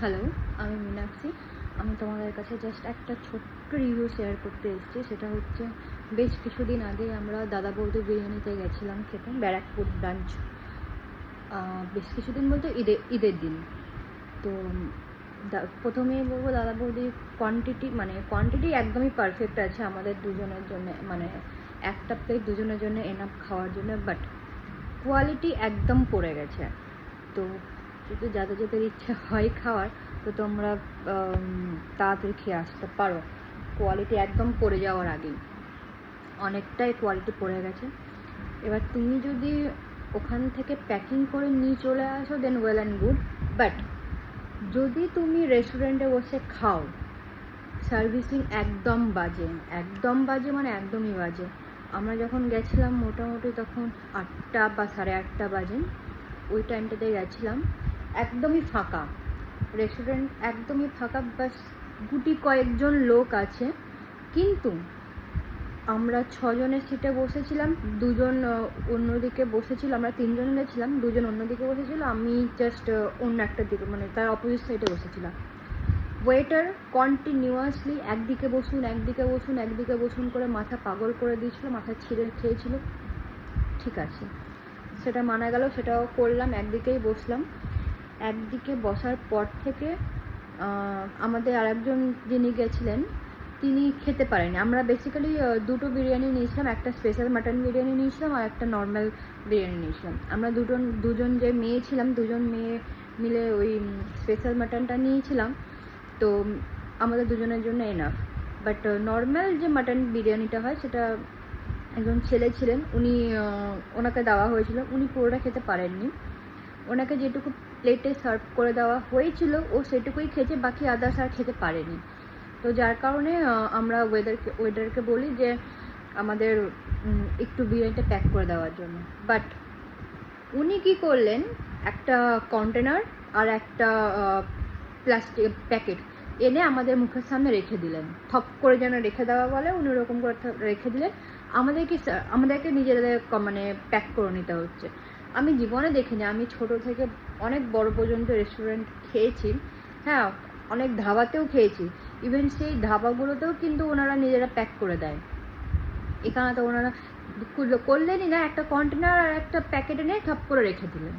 Hello আমি মীনাক্ষী। আমি তোমাদের কাছে জাস্ট একটা ছোট্ট রিভিউ শেয়ার করতে এসেছি। সেটা হচ্ছে, বেশ কিছুদিন আগে আমরা দাদা বৌদি বিরিয়ানিতে গেছিলাম খেতে, ব্যারাকপুর ব্রাঞ্চ বেশ কিছুদিন বলতে ঈদের ঈদের দিন। তো প্রথমেই বলব দাদা বৌদির কোয়ান্টিটি মানে কোয়ান্টিটি একদমই পারফেক্ট আছে আমাদের দুজনের জন্য মানে একটা প্লেট দুজনের জন্য এনাফ খাওয়ার জন্য বাট কোয়ালিটি একদম পড়ে গেছে। তো যদি যাদের যাদের ইচ্ছে হয় খাওয়ার, তো তোমরা তাড়াতাড়ি খেয়ে আসতে পারো। কোয়ালিটি একদম পড়ে যাওয়ার আগেই। অনেকটাই কোয়ালিটি পড়ে গেছে। এবার তুমি যদি ওখান থেকে প্যাকিং করে নিয়ে চলে আসো then well and good but যদি তুমি রেস্টুরেন্টে বসে খাও সার্ভিসিং একদম বাজে। একদম বাজে মানে একদমই বাজে। আমরা যখন গেছিলাম, মোটামুটি তখন আটটা বা সাড়ে আটটা বাজে। ওই টাইমটাতে গেছিলাম। একদমই ফাঁকা। রেস্টুরেন্ট একদমই ফাঁকা বাস গুটি কয়েকজন লোক আছে। কিন্তু আমরা ছজনের সিটে বসেছিলাম, দুজন অন্যদিকে বসেছিল, আমরা তিনজন গেছিলাম দুজন অন্যদিকে বসেছিল, আমি জাস্ট অন্য একটা দিকে মানে তার অপোজিট সাইডে বসেছিলাম। ওয়েটার কন্টিনিউয়াসলি একদিকে বসুন একদিকে বসুন একদিকে বসুন করে মাথা পাগল করে দিয়েছিল, মাথা ছিঁড়ে খেয়েছিল। ঠিক আছে। সেটা মানা গেল, সেটাও করলাম, একদিকেই বসলাম। একদিকে বসার পর থেকে আমাদের আরেকজন যিনি গেছিলেন, তিনি খেতে পারেনি। আমরা বেসিক্যালি দুটো বিরিয়ানি নিয়েছিলাম, একটা স্পেশাল মাটন বিরিয়ানি নিয়েছিলাম আর একটা নর্মাল বিরিয়ানি নিয়েছিলাম। আমরা দুজন দুজন যে মেয়ে ছিলাম, দুজন মেয়ে মিলে ওই স্পেশাল মাটনটা নিয়েছিলাম। তো, আমাদের দুজনের জন্য এনাফ বাট নর্মাল যে মাটন বিরিয়ানিটা হয়, সেটা একজন ছেলে ছিলেন, উনি ওনাকে দেওয়া হয়েছিল। উনি পুরোটা খেতে পারেননি। ওনাকে যেটুকু প্লেটে সার্ভ করে দেওয়া হয়েছিল। ও সেটুকুই খেয়েছে, বাকি আদার্স আর খেতে পারেনি। তো যার কারণে আমরা ওয়েদারকে ওয়েদারকে বলি যে, আমাদের একটু বিরিয়ানিটা প্যাক করে দেওয়ার জন্য। বাট উনি কি করলেন, একটা কন্টেনার আর একটা প্লাস্টিক প্যাকেট এনে আমাদের মুখের সামনে রেখে দিলেন। থপ করে যেন রেখে দেওয়া বলে, উনি ওরকম করে রেখে দিলেন। আমাদেরকে আমাদেরকে নিজেদের মানে প্যাক করে নিতে হচ্ছে। আমি জীবনে দেখিনি, আমি ছোট থেকে অনেক বড় পর্যন্ত রেস্টুরেন্ট খেয়েছি হ্যাঁ অনেক ধাবাতেও খেয়েছি। ইভেন সেই ধাবাগুলোতেও কিন্তু ওনারা নিজেরা প্যাক করে দেয়। এখানে তো ওনারা করলো- করলেনই না, একটা কন্টেনার আর একটা প্যাকেট এনে ঠপ করে রেখে দিলেন।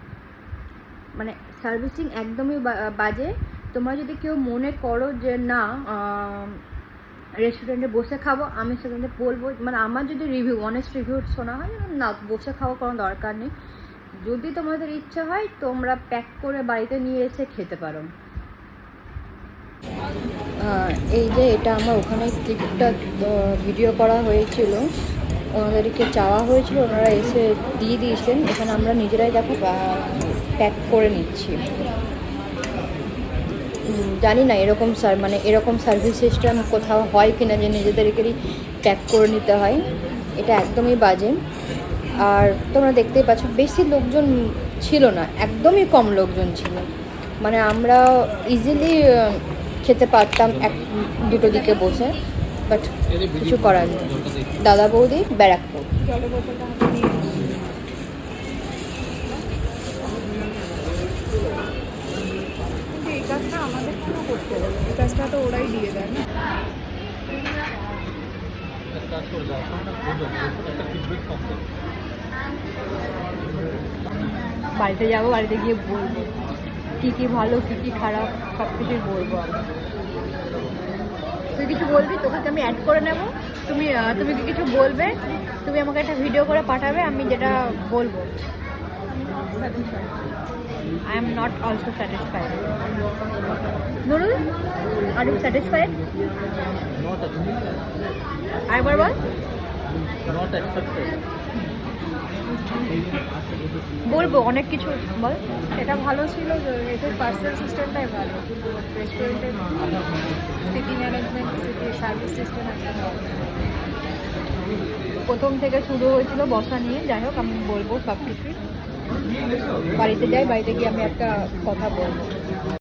মানে সার্ভিসিং একদমই বাজে। তোমরা যদি কেউ মনে করো যে না রেস্টুরেন্টে বসে খাব, আমি সেখানে বলব মানে আমার যদি রিভিউ অনেস্ট রিভিউ শোনা হয়, না, বসে খাওয়া কোনো দরকার নেই। যদি তোমাদের ইচ্ছা হয়, তোমরা প্যাক করে বাড়িতে নিয়ে এসে খেতে পারো। এই যে এটা আমার ওখানে ক্লিপটা ভিডিও করা হয়েছিল। ওনাদেরকে চাওয়া হয়েছিল, ওনারা এসে দিয়ে দিয়েছেন। এখানে আমরা নিজেরাই দেখো প্যাক করে নিচ্ছি। জানি না এরকম সার মানে এরকম সার্ভিস সিস্টেম কোথাও হয় কিনা যে নিজেদেরকেই প্যাক করে নিতে হয়। এটা একদমই বাজে। আর তোমরা দেখতেই পাচ্ছ, বেশি লোকজন ছিল না, একদমই কম লোকজন ছিল। মানে আমরা ইজিলি খেতে পারতাম এক, দুটো দিকে বসে বাট কিছু করার নেই। দাদা বৌদি, ব্যারাকপুর। কাজটা আমাদের কেন করতে হবে এই কাজটা তো ওরাই দিয়ে দেয় না। বাড়িতে যাব, বাড়িতে গিয়ে বলব। কী কী ভালো, কী কী খারাপ, সব কিছুই বলব আমি। তুই কিছু বলবি? তোকে আমি অ্যাড করে নেব। তুমি তুমি কি কিছু বলবে? তুমি আমাকে একটা ভিডিও করে পাঠাবে, আমি যেটা বলব। I am not also satisfied Nurul are you satisfied আরেকবার বল. বলব অনেক কিছু বল। এটা ভালো ছিল এদের পার্সেল সিস্টেমটাই ভালো। রেস্টুরেন্টের seating arrangement city service system প্রথম থেকে শুরু হয়েছিল বসা নিয়ে। যাই হোক আমি বলব সব কিছুই বাড়িতে যাই বাড়িতে গিয়ে আমি একটা কথা বলব।